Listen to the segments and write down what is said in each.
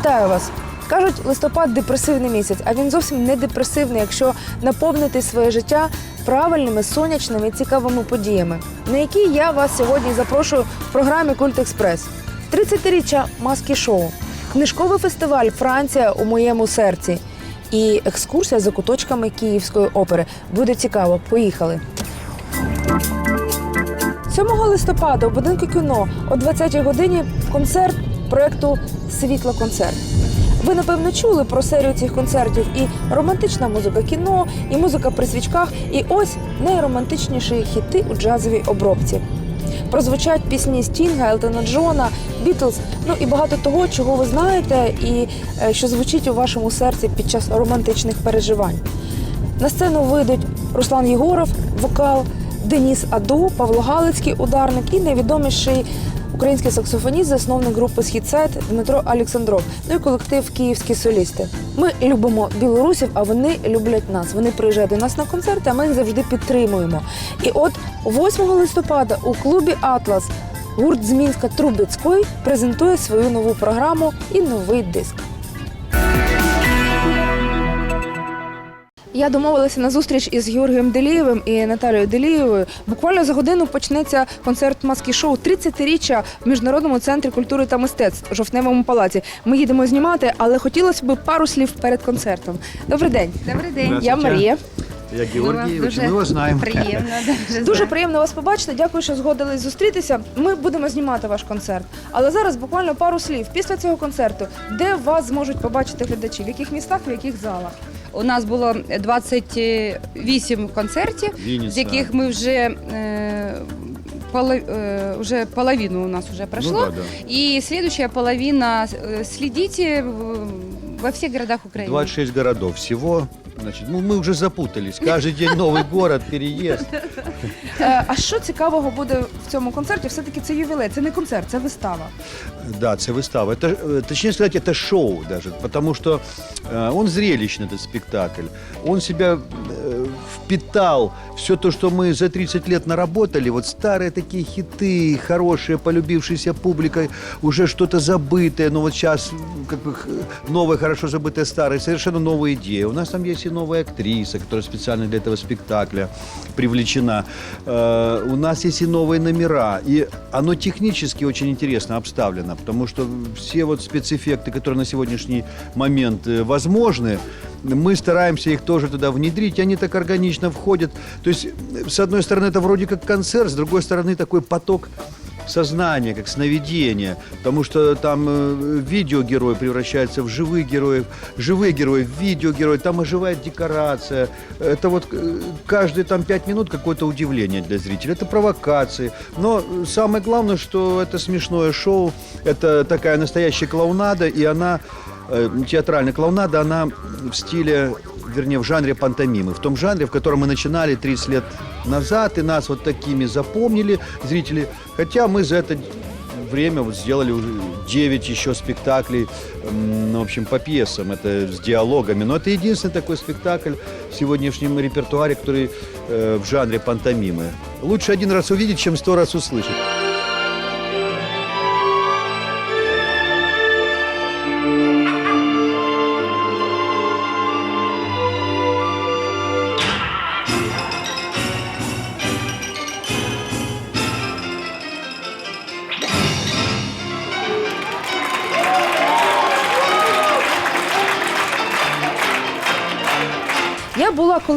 Вітаю вас! Кажуть, листопад депресивний місяць, а він зовсім не депресивний, якщо наповнити своє життя правильними, сонячними і цікавими подіями, на які я вас сьогодні запрошую в програмі Культ Експрес. 30-річчя маски шоу, книжковий фестиваль Франція у моєму серці і екскурсія за куточками Київської опери. Буде цікаво. Поїхали. 7 листопада у будинку кіно о 20-й годині концерт проекту Світло концерт. Ви напевно чули про серію цих концертів і романтична музика кіно, і музика при свічках, і ось найромантичніші хіти у джазовій обробці. Прозвучать пісні Стінга, Елтона Джона, Бітлз, ну і багато того, чого ви знаєте, і е, що звучить у вашому серці під час романтичних переживань. На сцену вийдуть Руслан Єгоров, вокал, Деніс Аду, Павло Галицький, ударник і найвідоміший український саксофоніст, засновник групи «Східсайд» Дмитро Олександров. Ну і колектив Київські солісти. Ми любимо білорусів, а вони люблять нас. Вони приїжджають до нас на концерти, а ми їх завжди підтримуємо. І от 8 листопада у клубі Атлас гурт з Мінська Трубецької презентує свою нову програму і новий диск. Я домовилася на зустріч із Георгієм Делієвим і Наталією Делієвою. Буквально за годину почнеться концерт маски шоу 30-річчя в міжнародному центрі культури та мистецтв у жовтневому палаці. Ми їдемо знімати, але хотілося б пару слів перед концертом. Добрий день. Добрий день. Я Марія. Я Георгий, Дуже мы его знаем. Приємно. Дуже, Дуже приємно вас побачити. Дякую, що згодились зустрітися. Ми будемо знімати ваш концерт. Але зараз буквально пару слів. Після цього концерту, де вас зможуть побачити глядачі, в яких містах, в яких залах? У нас було 28 концертів, Вінниця. з яких ми вже, е, поло, уже половину у нас уже прошло. Ну, да, да. И следующая половина э, следите во всех городах Украины. 26 городов всего Значит, ну, мы уже запутались. Каждый день новый город, переезд. Е, А що цікавого буде в цьому концерті? Все-таки це ювілей, це не концерт, це вистава. Да, це вистава. Это, э, точнее сказать, это шоу даже, потому что э, он зрелищный, этот спектакль. Он себя э, впитал все то, что мы за 30 лет наработали. Вот старые такие хиты, хорошие, полюбившиеся публикой, уже что-то забытое, но вот сейчас как бы х- новое, хорошо забытое старое, совершенно новые идеи. У нас там есть и новая актриса, которая специально для этого спектакля привлечена. Э, У нас есть и новые номера. И оно технически очень интересно обставлено, потому что все вот спецэффекты, которые на сегодняшний момент э, возможны, мы стараемся их тоже туда внедрить, они так органично входят. То есть, с одной стороны, это вроде как концерт, с другой стороны, такой поток сознания, как сновидение, потому что там э, видеогерой превращается в живых героев, живые герои в видеогероев, там оживает декорация. Это вот э, каждые там пять минут какое-то удивление для зрителя, это провокации. Но самое главное, что это смешное шоу, это такая настоящая клоунада, и она театральная клоунада, она в стиле, вернее, в жанре пантомимы, в том жанре, в котором мы начинали 30 лет назад, и нас вот такими запомнили зрители, хотя мы за это время вот сделали уже 9 еще спектаклей, в общем, по пьесам, это с диалогами. Но это единственный такой спектакль в сегодняшнем репертуаре, который э, в жанре пантомимы. Лучше один раз увидеть, чем сто раз услышать.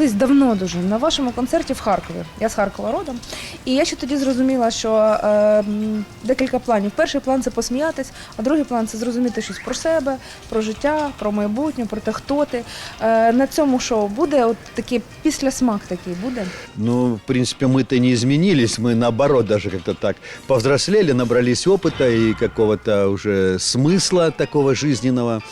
колись давно дуже на вашому концерті в Харкові. Я з Харкова родом. І я ще тоді зрозуміла, що е, м, декілька планів. Перший план це посміятись, а другий план це зрозуміти щось про себе, про життя, про майбутнє, про те, хто ти. Е, на цьому шоу буде от такий післясмак такий буде. Ну, в принципе, мы-то не изменились, мы наоборот даже как-то так повзрослели, набрались опыта и какого-то уже смысла такого жизненного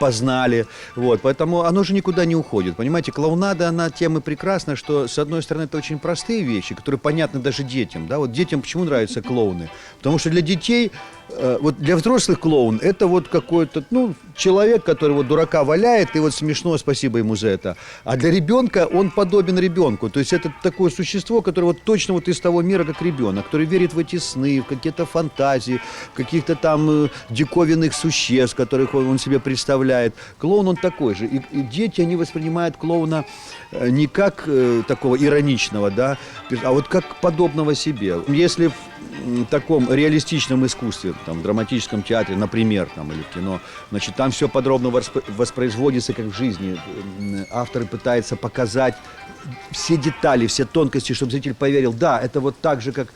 познали. Вот, поэтому оно же никуда не уходит. Понимаете, клоунада, она тем и прекрасна, что, с одной стороны, это очень простые вещи, которые понятны даже детям. Да? Вот детям почему нравятся клоуны? Потому что для детей э, вот для взрослых клоун это вот какой-то, ну, человек, который вот дурака валяет, и вот смешно, спасибо ему за это. А для ребенка он подобен ребенку. То есть это такое существо, которое вот точно вот из того мира, как ребенок, который верит в эти сны, в какие-то фантазии, в каких-то там э, диковинных существ, которых он, он себе представляет. Клоун он такой же. И, и дети, они воспринимают клоуна э, не как э, такого ироничного, да, а вот как подобного себе. Если в таком реалистичном искусстве, там, в драматическом театре, например, там, или в кино, значит, там все подробно восп- воспроизводится, как в жизни. М, Автор пытается показать все детали, все тонкости, чтобы зритель поверил, да, это вот так же, как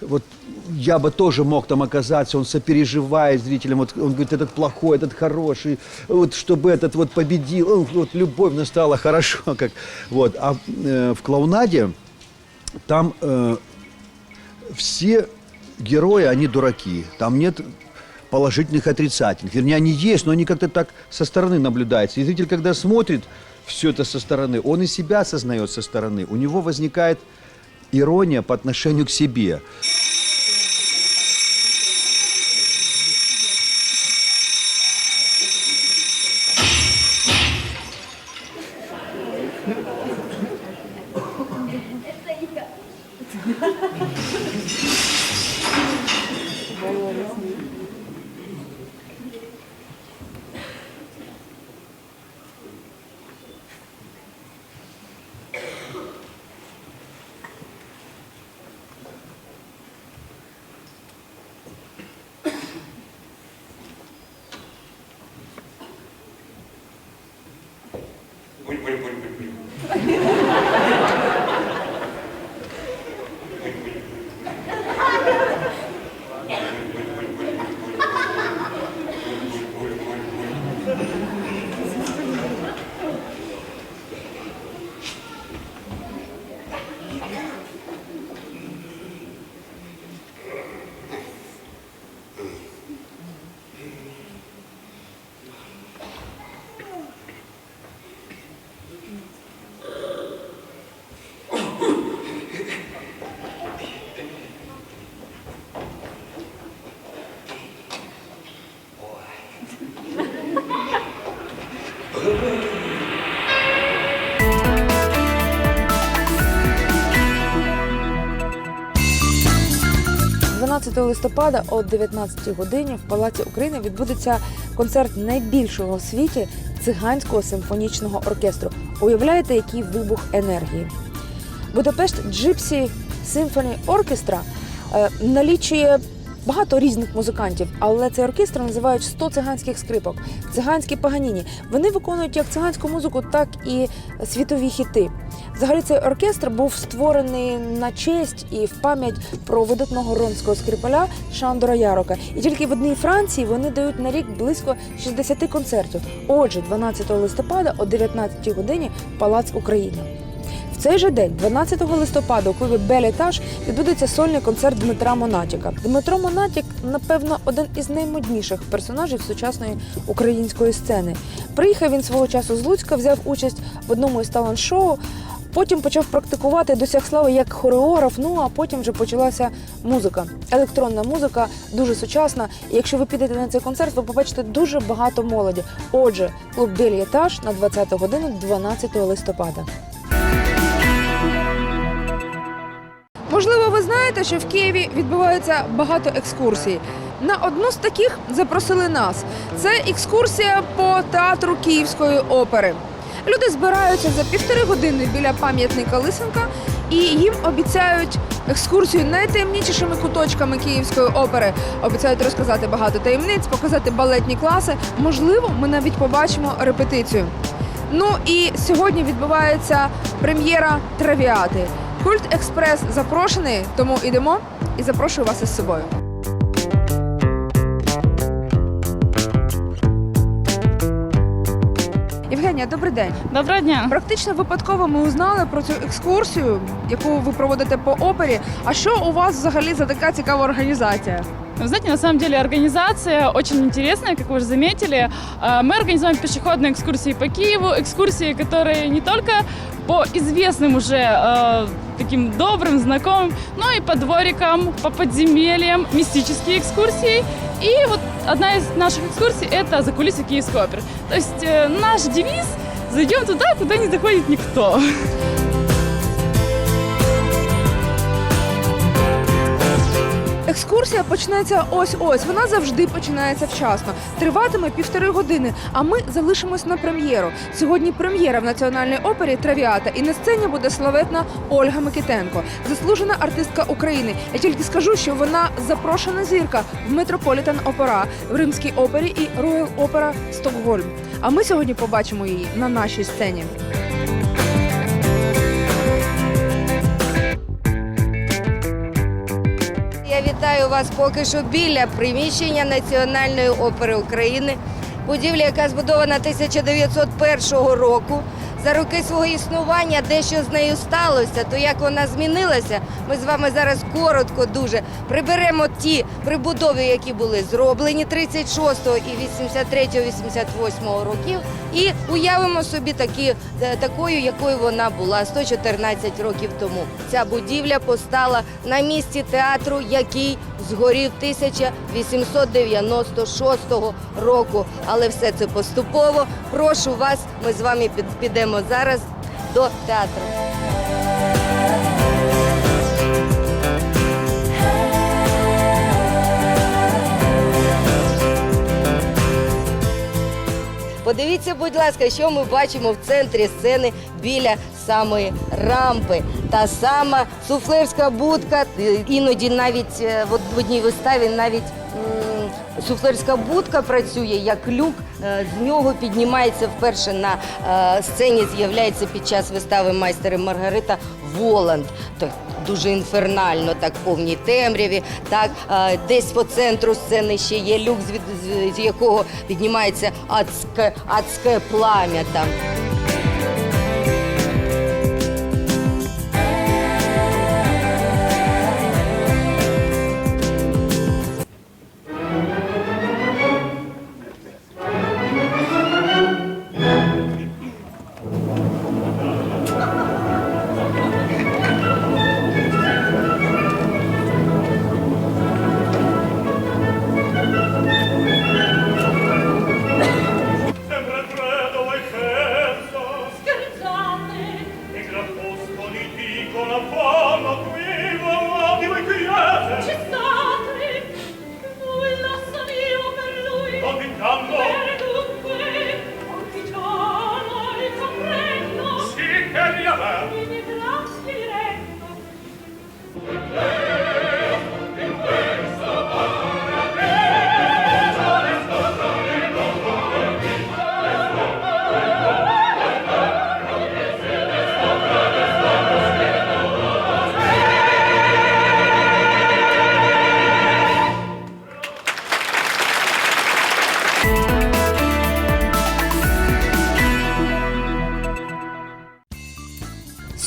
вот я бы тоже мог там оказаться, он сопереживает зрителям, вот он говорит, этот плохой, этот хороший, вот чтобы этот вот победил, вот любовь настала хорошо, как. Вот. А э, в клоунаде там э, все герои, они дураки. Там нет положительных, отрицательных. Вернее, они есть, но они как-то так со стороны наблюдаются. И зритель, когда смотрит все это со стороны, он и себя осознает со стороны. У него возникает ирония по отношению к себе. – Буль-буль-буль-буль-буль. 12 листопада о 19 годині в Палаці України відбудеться концерт найбільшого в світі циганського симфонічного оркестру. Уявляєте, який вибух енергії? Будапешт Gypsy Symphony Orchestra налічує багато різних музикантів, але цей оркестр називають 100 циганських скрипок, циганські паганіні. Вони виконують як циганську музику, так і світові хіти. Взагалі цей оркестр був створений на честь і в пам'ять про видатного ромського скрипаля Шандора Ярока. І тільки в одній Франції вони дають на рік близько 60 концертів. Отже, 12 листопада о 19 годині Палац України. В цей же день, 12 листопада, у клубі Белетаж відбудеться сольний концерт Дмитра Монатіка. Дмитро Монатік, напевно, один із наймодніших персонажів сучасної української сцени. Приїхав він свого часу з Луцька, взяв участь в одному із талант-шоу. Потім почав практикувати, досяг слави як хореограф. Ну а потім вже почалася музика. Електронна музика дуже сучасна. І якщо ви підете на цей концерт, ви побачите дуже багато молоді. Отже, клуб Делієтаж на 20 годину 12 листопада. Можливо, ви знаєте, що в Києві відбувається багато екскурсій. На одну з таких запросили нас. Це екскурсія по театру Київської опери. Люди збираються за півтори години біля пам'ятника Лисенка і їм обіцяють екскурсію найтаємничішими куточками Київської опери. Обіцяють розказати багато таємниць, показати балетні класи. Можливо, ми навіть побачимо репетицію. Ну і сьогодні відбувається прем'єра Травіати. Культ Експрес запрошений, тому йдемо і запрошую вас із собою. Євгенія, добрий день. Доброго дня. Практично випадково ми узнали про цю екскурсію, яку ви проводите по опері. А що у вас взагалі за така цікава організація? Вы знаете, на самом деле организация очень интересная, как вы уже заметили. А, Мы организуем пешеходные экскурсии по Киеву, экскурсии, которые не только по известным уже э, таким добрым, знакомым, но и по дворикам, по подземельям, мистические экскурсии И вот одна из наших экскурсий – это за кулисы Киевской оперы. То есть э, наш девиз – зайдем туда, куда не заходит никто. Екскурсія почнеться ось-ось. Вона завжди починається вчасно. Триватиме півтори години. А ми залишимось на прем'єру. Сьогодні прем'єра в національній опері Травіата. І на сцені буде славетна Ольга Микитенко, заслужена артистка України. Я тільки скажу, що вона запрошена зірка в Метрополітен Опера, в Римській опері і Роял Опера Стокгольм. А ми сьогодні побачимо її на нашій сцені. Вітаю вас поки що біля приміщення Національної опери України. Будівля, яка збудована 1901 року. За роки свого існування дещо з нею сталося, то як вона змінилася, ми з вами зараз коротко дуже приберемо ті прибудови, які були зроблені 36-го і 83-го, 88-го років, і уявимо собі такі, е, такою, якою вона була 114 років тому. Ця будівля постала на місці театру, який згорів 1896 року. Але все це поступово. Прошу вас, ми з вами під- підемо зараз до театру. Подивіться, будь ласка, що ми бачимо в центрі сцени біля самої рампи. Та сама суфлерська будка. Е, Іноді навіть е, в одній виставі навіть суфлерська будка працює як люк. Е, З нього піднімається вперше на е, сцені. З'являється під час вистави майстер і Маргарита Воланд. Дуже інфернально, так повній темряві. Так е, десь по центру сцени ще є люк, з якого піднімається адське, адське плам'я там.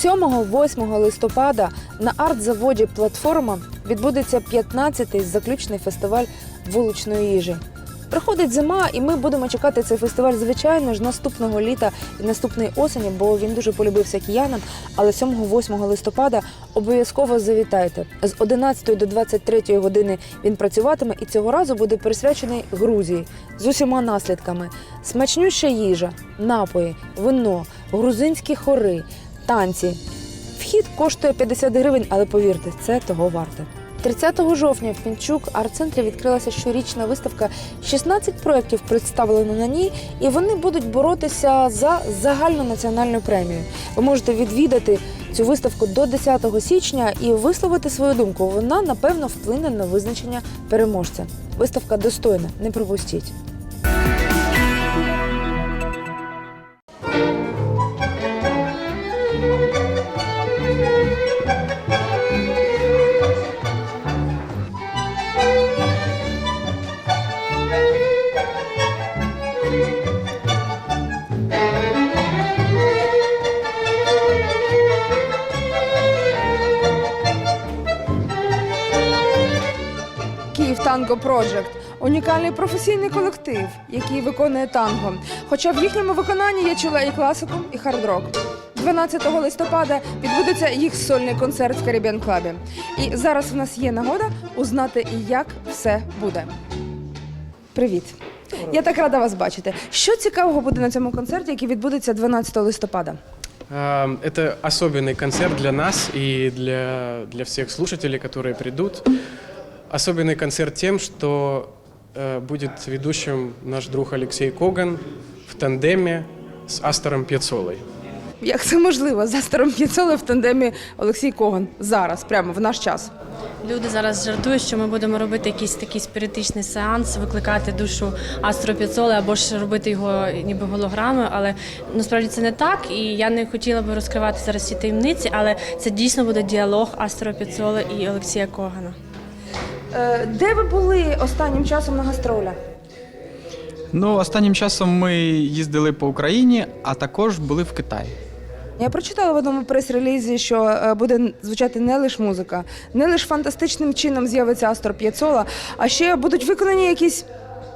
7-8 листопада на арт-заводі Платформа відбудеться 15-й заключний фестиваль вуличної їжі. Приходить зима, і ми будемо чекати цей фестиваль, звичайно ж, наступного літа і наступної осені, бо він дуже полюбився киянам. Але 7-8 листопада обов'язково завітайте. З 11 до 23 години він працюватиме і цього разу буде присвячений Грузії з усіма наслідками: смачнюща їжа, напої, вино, грузинські хори, танці. Вхід коштує 50 гривень, але повірте, це того варте. 30 жовтня в Пінчук арт-центрі відкрилася щорічна виставка. 16 проєктів представлено на ній, і вони будуть боротися за загальну національну премію. Ви можете відвідати цю виставку до 10 січня і висловити свою думку. Вона напевно вплине на визначення переможця. Виставка достойна, не пропустіть. Київ Танго Проджект унікальний професійний колектив, який виконує танго. Хоча в їхньому виконанні я чула і класику, і хард-рок. 12 листопада відбудеться їх сольний концерт в Caribbean Club. І зараз в нас є нагода узнати, як все буде. Привіт. Я так рада вас бачити. Що цікавого буде на цьому концерті, який відбудеться 12 листопада? А, Это особенный концерт для нас и для, для всех слушателей, которые придут. Особенный концерт тем, что э, будет ведущим наш друг Алексей Коган в тандеме с Астором Пьяцолой. Як це можливо? За старом п'єцоли в тандемі Олексій Коган зараз, прямо в наш час. Люди зараз жартують, що ми будемо робити якийсь такий спіритичний сеанс, викликати душу Астро астропіцоли або ж робити його ніби голограми. Але насправді це не так. І я не хотіла би розкривати зараз ці таємниці, але це дійсно буде діалог астропіцоли і Олексія Когана. Е, де ви були останнім часом на гастролях? Ну, останнім часом ми їздили по Україні, а також були в Китаї. Я прочитала в одному прес-релізі, що е, буде звучати не лише музика, не лише фантастичним чином з'явиться Астор П'єцола, а ще будуть виконані якісь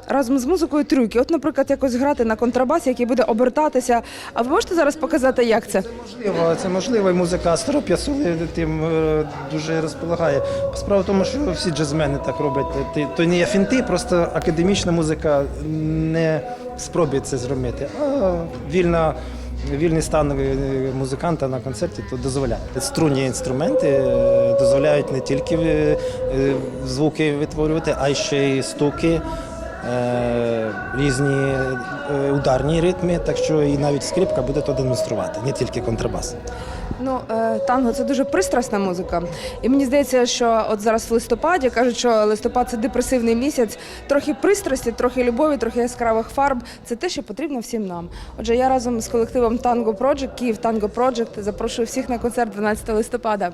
разом з музикою трюки. От, наприклад, якось грати на контрабасі, який буде обертатися. А ви можете зараз показати, як це? Це Можливо, це можливо, і музика Астро П'ясоли тим е, дуже розполагає. Справа в тому, що всі джазмени так роблять. То не є фінти, просто академічна музика не спробує це зробити. А вільна, вільний стан е, музиканта на концерті то дозволяє. Струнні інструменти е, дозволяють не тільки звуки витворювати, а й ще й стуки. Е, Різні е, ударні ритми, так що і навіть скрипка буде то демонструвати, не тільки контрабас. Ну, е, танго це дуже пристрасна музика. І мені здається, що от зараз в листопаді кажуть, що листопад це депресивний місяць. Трохи пристрасті, трохи любові, трохи яскравих фарб. Це те, що потрібно всім нам. Отже, я разом з колективом Tango Project, Київ Tango Project, запрошую всіх на концерт 12 листопада.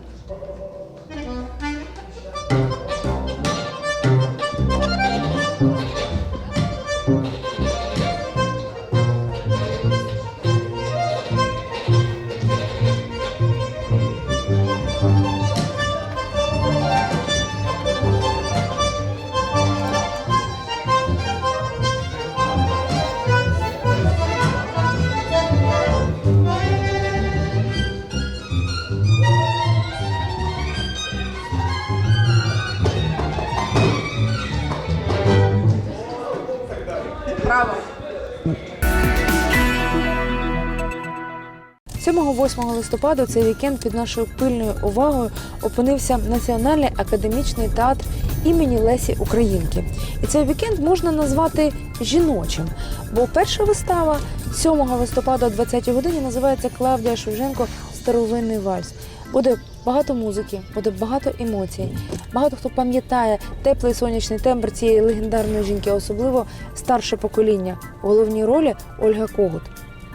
7-8 листопада цей вікенд під нашою пильною увагою опинився Національний академічний театр імені Лесі Українки. І цей вікенд можна назвати жіночим, бо перша вистава 7 листопада о 20 годині називається Клавдія Шевченко Старовинний вальс. Буде багато музики, буде багато емоцій. Багато хто пам'ятає теплий сонячний тембр цієї легендарної жінки, особливо старше покоління. У головній ролі Ольга Когут.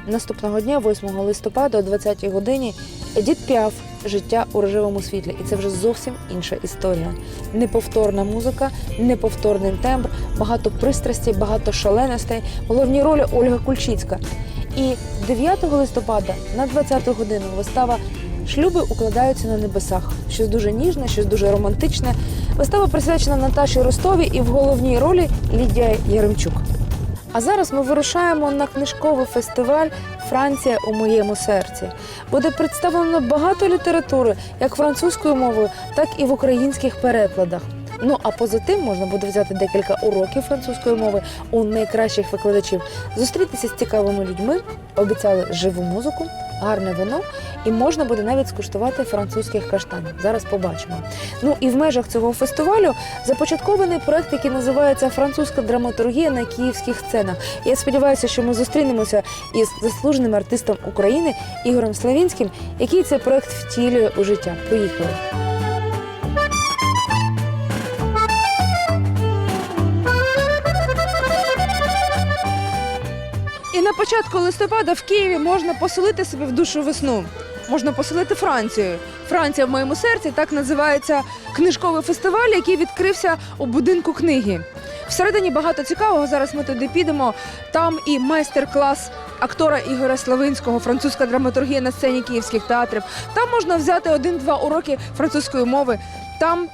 Наступного дня, 8 листопада, о 20 годині, Едіт Піаф Життя у рожевому світлі. І це вже зовсім інша історія. Неповторна музика, неповторний тембр, багато пристрасті, багато шаленостей. В головній ролі Ольга Кульчицька. І 9 листопада на 20 годину вистава Шлюби укладаються на небесах. Щось дуже ніжне, щось дуже романтичне. Вистава присвячена Наташі Ростові і в головній ролі Лідія Яремчук. А зараз ми вирушаємо на книжковий фестиваль Франція у моєму серці. Буде представлено багато літератури, як французькою мовою, так і в українських перекладах. Ну а поза тим можна буде взяти декілька уроків французької мови у найкращих викладачів, зустрітися з цікавими людьми, обіцяли живу музику, гарне вино, і можна буде навіть скуштувати французьких каштанів. Зараз побачимо. Ну і в межах цього фестивалю започаткований проект, який називається Французька драматургія на київських сценах. Я сподіваюся, що ми зустрінемося із заслуженим артистом України Ігорем Славінським, який цей проект втілює у життя. Поїхали. Початку листопада в Києві можна поселити себе в душу весну. Можна поселити Францію. Франція в моєму серці так називається книжковий фестиваль, який відкрився у будинку книги. Всередині багато цікавого. Зараз ми туди підемо. Там і майстер-клас актора Ігоря Славинського, французька драматургія на сцені київських театрів. Там можна взяти один-два уроки французької мови. Там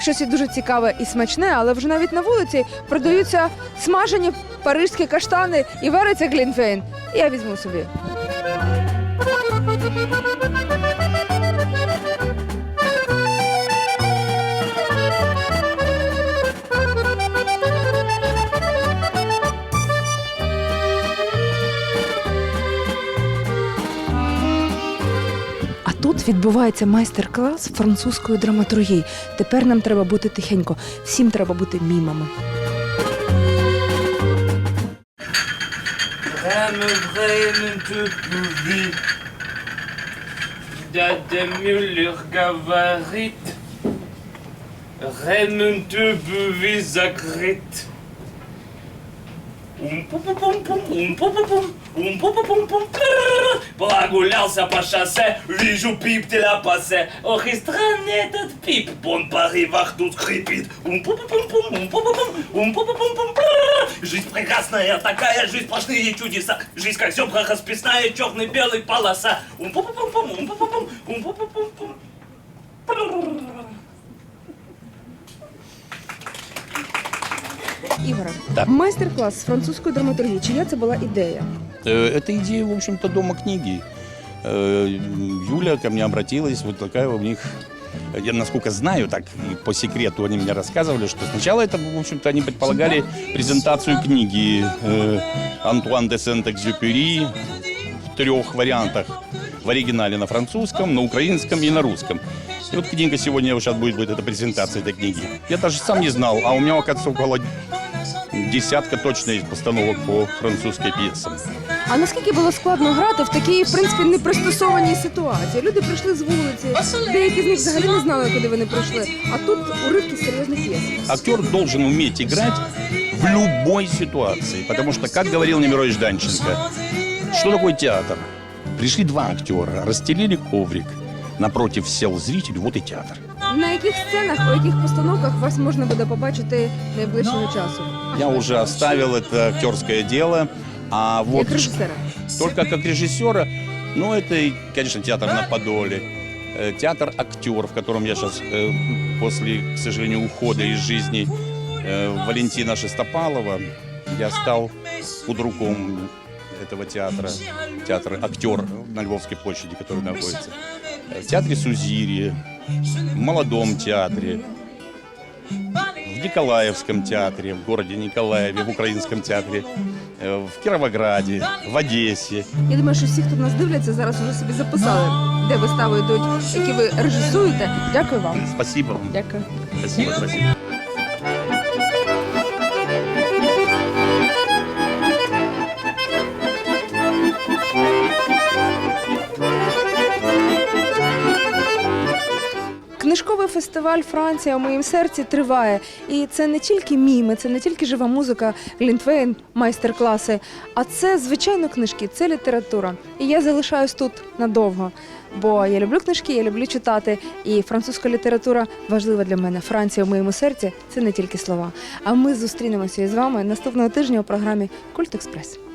щось і дуже цікаве і смачне, але вже навіть на вулиці продаються смажені парижські каштани і вариться глінфейн. Я візьму собі. Відбувається майстер-клас французької драматургії. Тепер нам треба бути тихенько. Всім треба бути мімами. Говорит, ремонту буви закрыт. Прогулялся по шоссе, вижу пип де ла пассе. Ох и странный этот пип, тут скрипит. Ум-пу-пу-пум-пум, ум-пу-пу-пум, ум-пу-пу-пум-пум. Трррр. Жизнь прекрасная такая, жизнь сплошные чудеса. Жизнь как зебра расписная, черный белый полоса. Ігоре, Так. майстер-клас з французької драматургії. Чия це була ідея? Э, Это идея, в общем-то, Дома книги. Э, Юля ко мне обратилась, вот такая у них... Я, насколько знаю, так и по секрету они мне рассказывали, что сначала это, в общем-то, они предполагали презентацию книги э, Антуан де Сент-Экзюпери в трех вариантах. В оригинале на французском, на украинском и на русском. И вот книга сегодня сейчас будет, будет эта презентация этой книги. Я даже сам не знал, а у меня, оказывается, около десятка точно есть постановок по французской пьесам. А наскільки було складно грати в такій, в принципі, непристосованій ситуації? Люди прийшли з вулиці, деякі з них взагалі не знали, куди вони прийшли. А тут уривки серйозних п'єс. Актер должен уметь играть в любой ситуации. Потому что, как говорил Немирович Данченко, что такое театр? Пришли два актера, расстелили коврик, напротив сел зритель, вот и театр. На яких сценах, у яких постановках вас можна буде побачити найближчого часу? Я уже оставил это актерское дело, а вот Як режисера. только как режиссера, ну это, и, конечно, театр на Подоле, э, театр актер, в котором я сейчас после, к сожалению, ухода из жизни э, Валентина Шестопалова, я стал худруком этого театра, театр актер на Львовской площади, который находится, Э, в театре Сузири, в молодом театре, в Николаевском театре, в городе Николаеве, в Украинском театре, э, в Кировограде, в Одессе. Я думаю, що всі, хто нас дивляться, зараз вже собі записали, де вистави йдуть, які ви режисуєте. Дякую вам. Спасибо вам. Дякую. Спасибо, спасибо. Фестиваль Франція у моїм серці триває. І це не тільки міми, це не тільки жива музика, глінтвейн, майстер-класи, а це звичайно книжки, це література. І я залишаюсь тут надовго. Бо я люблю книжки, я люблю читати, і французька література важлива для мене. Франція в моєму серці це не тільки слова. А ми зустрінемося із вами наступного тижня у програмі Культ Експрес.